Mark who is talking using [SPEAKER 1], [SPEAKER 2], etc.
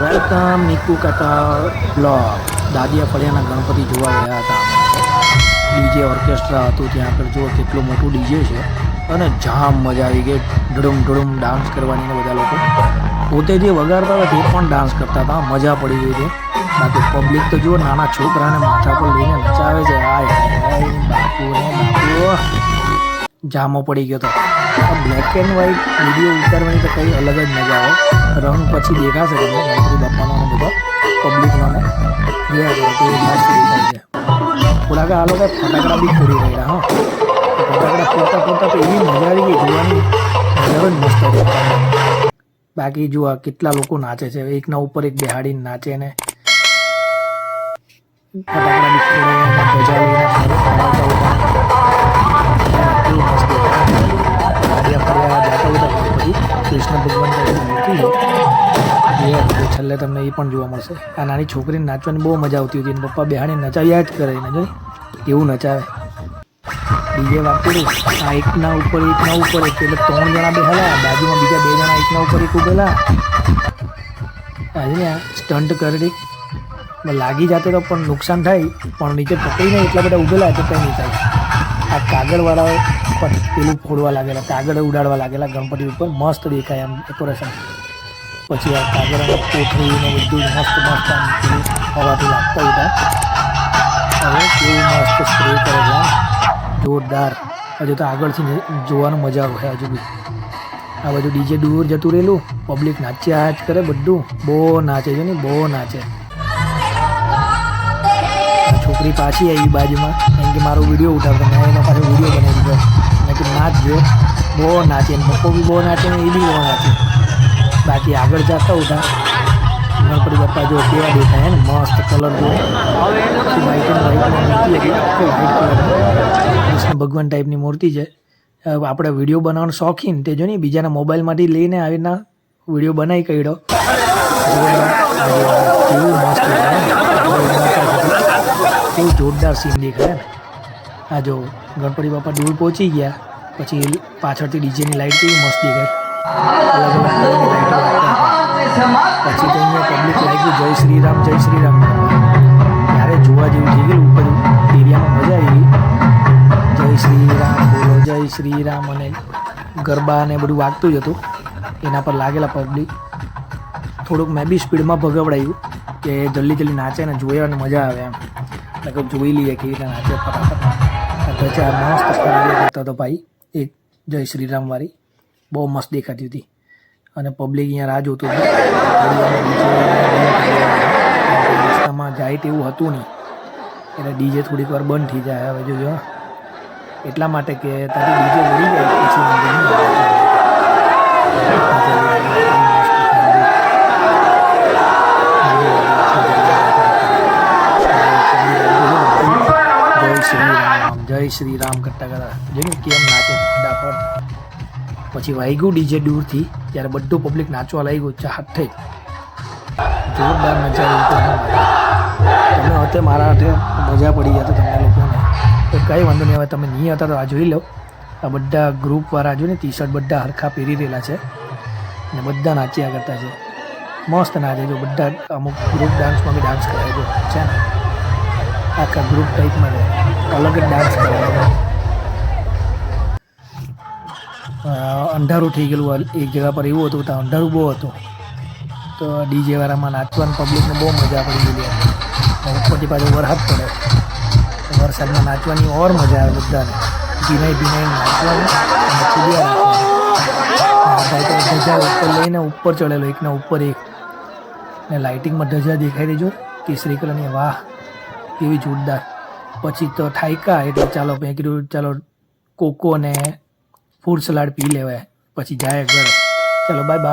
[SPEAKER 1] Welcome નિકુ કાકા block દાદિયા ફળિયાના Ganpati જોવા ગયા હતા. ડીજે ઓર્કેસ્ટ્રા હતું ત્યાં આગળ. જુઓ કેટલું મોટું ડીજે છે. અને જામ મજા આવી ગઈ. ઢડુમ ઢડુમ ડાન્સ કરવાની બધા લોકો. પોતે જે વગાડતા હતા તે પણ ડાન્સ કરતા હતા. મજા પડી ગઈ છે બાકી પબ્લિક તો જુઓ નાના છોકરાને માથા પર લઈને નચાવે છે. બાપુ જામો પડી ગયો હતો આ બ્લેક એન્ડ વ્હાઈટ વીડિયો ઉતારવાની તો કંઈ અલગ જ મજા આવે. રંગ પછી દેખાશે તમને ગણપતિ બાપાનો બધા પબ્લિકનો ને. જોયા કરો, તો એ મસ્ત દેખાય છે. થોડાક આ લોકો ફટાકડા બી ફોડી રહ્યા, હા. ફટાકડા ફોડતા ફોડતા તો એવી મજા આવી ગઈ, જોવાની નજર જ મસ્ત બાકી આ કેટલા લોકો નાચે છે. એકના ઉપર એક બેહાડીને નાચે ને. ફટાકડા બી ફોડે મૂર્તિ છે એ તો છેલ્લે તમને એ પણ જોવા મળશે. આ નાની છોકરીને નાચવાની બહુ મજા આવતી હતી પપ્પા બેહાડી નચાવ્યા જ કરે એને, જો. એવું નચાવે. બીજે વાત હતું આ એકના ઉપર એકના ઉપર એક, એટલે ત્રણ જણા બેહેલા બાજુમાં બીજા બે જણા એકના ઉપર એક ઉભેલા. આજે સ્ટન્ટ કરી લાગી જાતે તો પણ નુકસાન થાય, પણ નીચે પકડીને એટલા બધા ઉભેલા તો કંઈ નહીં થાય. આ કાગળવાળાઓ પણ પેલું ફોડવા લાગેલા, કાગળ ઉડાડવા લાગેલા ગણપતિ ઉપર. મસ્ત દેખાય આમ ડેકોરેશન પછી આ કાગરાની અને ને બધું મસ્ત મસ્ત આમ હવાથી લાગતા હતા. હવે કેવું મસ્ત સ્પ્રે કરે છે જોરદાર. હજુ તો આગળથી જોવાનું મજા આવે હજુ બી. આ બધું ડીજે દૂર જતું રહેલું. પબ્લિક નાચ્યા જ કરે બધું. બહુ નાચે છે ને, બહુ નાચે. છોકરી પાછી આવી બાજુમાં. કેમ કે મારો વીડિયો ઉઠાવતો, મેં એનો પાસે વીડિયો બનાવી દીધો. મેં કે નાચ જો બહુ નાચે. પપ્પો બી બહુ નાચે ને એ બી બહુ નાચે. બાકી આગળ જતા ઉઠા ગણપતિ બાપા જો કેવા દેખાય ને, મસ્ત કલર જો કૃષ્ણ ભગવાન ટાઈપની મૂર્તિ છે. આપણે વીડિયો બનાવવાનો શોખીન તે જો ને બીજાના મોબાઈલમાંથી લઈને આવી રીતના વીડિયો બનાવી કાઢ્યો. કેવું મસ્ત કેવું જોરદાર સીન દેખાય ને. આ જો ગણપતિ બાપા દૂર પહોંચી ગયા, પછી પાછળથી ડીજેની લાઈટ કેવી મસ્ત દેખાય. પછી તો અહીંયા પબ્લિક લાગ્યું જય શ્રી રામ, જય શ્રી રામ ત્યારે જોવા જેવું થઈ ગયેલું ઉપર એરિયામાં મજા આવી જય શ્રી રામ બોલો જય શ્રી રામ અને ગરબા ને બધું વાગતું જ હતું એના પર લાગેલા પબ્લિક થોડુંક મેં બી સ્પીડમાં ભગવડાયું કે જલ્દી જલ્દી નાચે ને અને મજા આવે એમ. એટલે કે જોઈ લઈએ કેવી રીતે નાચે ફટાફટ આ મસ્ત કરતો હતો ભાઈ એક જય શ્રી રામ વાળી બહુ મસ્ત દેખાતી હતી. અને પબ્લિક અહીંયા રાહ જોતું હતું. રસ્તામાં જાય તેવું હતું નહીં. એટલે ડીજે થોડીક વાર બંધ થઈ જાય. હવે જોજો. એટલા માટે કે તારી ડીજે વળી જાય પછી જય શ્રી રામ. જય શ્રી રામ. કરતા કરતા જોયું કેમ નાચે. ફટાફટ. પછી વાગ્યું ડીજે દૂરથી ત્યારે બધું પબ્લિક નાચવા લાગ્યું ચાહત થઈ. જોરદાર મજા આવી તમે મારા હાથે મજા પડી જતી તમને લોકોને. તો કંઈ વાંધો નહીં, હવે તમે નહીં હતા તો આ જોઈ લો. આ બધા ગ્રુપવાળા જો ને ટી શર્ટ બધા હરખા પહેરી રહેલા છે. ને બધા નાચ્યા કરતા છે. મસ્ત નાચે જો બધા અમુક ગ્રુપ ડાન્સમાં બી ડાન્સ કરે છે. ને? આખા ગ્રુપ ટાઈપમાં અલગ જ ડાન્સ કરે અંધારું થઈ ગયેલું એક જગ્યા પર એવું હતું, ત્યાં અંધારું બહુ હતું. તો ડીજે વાળામાં નાચવાની પબ્લિકને બહુ મજા પડી ગયેલી ઉપરથી પાછું વરસાદ પડે. વરસાદમાં નાચવાની ઓર મજા આવે બધાને. ભીનાઈ ભીનાઈ નાચવાનું ધજા ઉપર લઈને ઉપર ચડેલો, એકના ઉપર એક. ને લાઇટિંગમાં ધજા દેખાઈ દેજો કેસરી કલરની, વાહ, કેવી જોરદાર. પછી તો ઠાયકા, એટલે ચાલો મેં કીધું, ચાલો કોકો ને ફ્રૂટ સલાડ પી લેવાય. પછી જાય ઘરે. ચાલો બાય બાય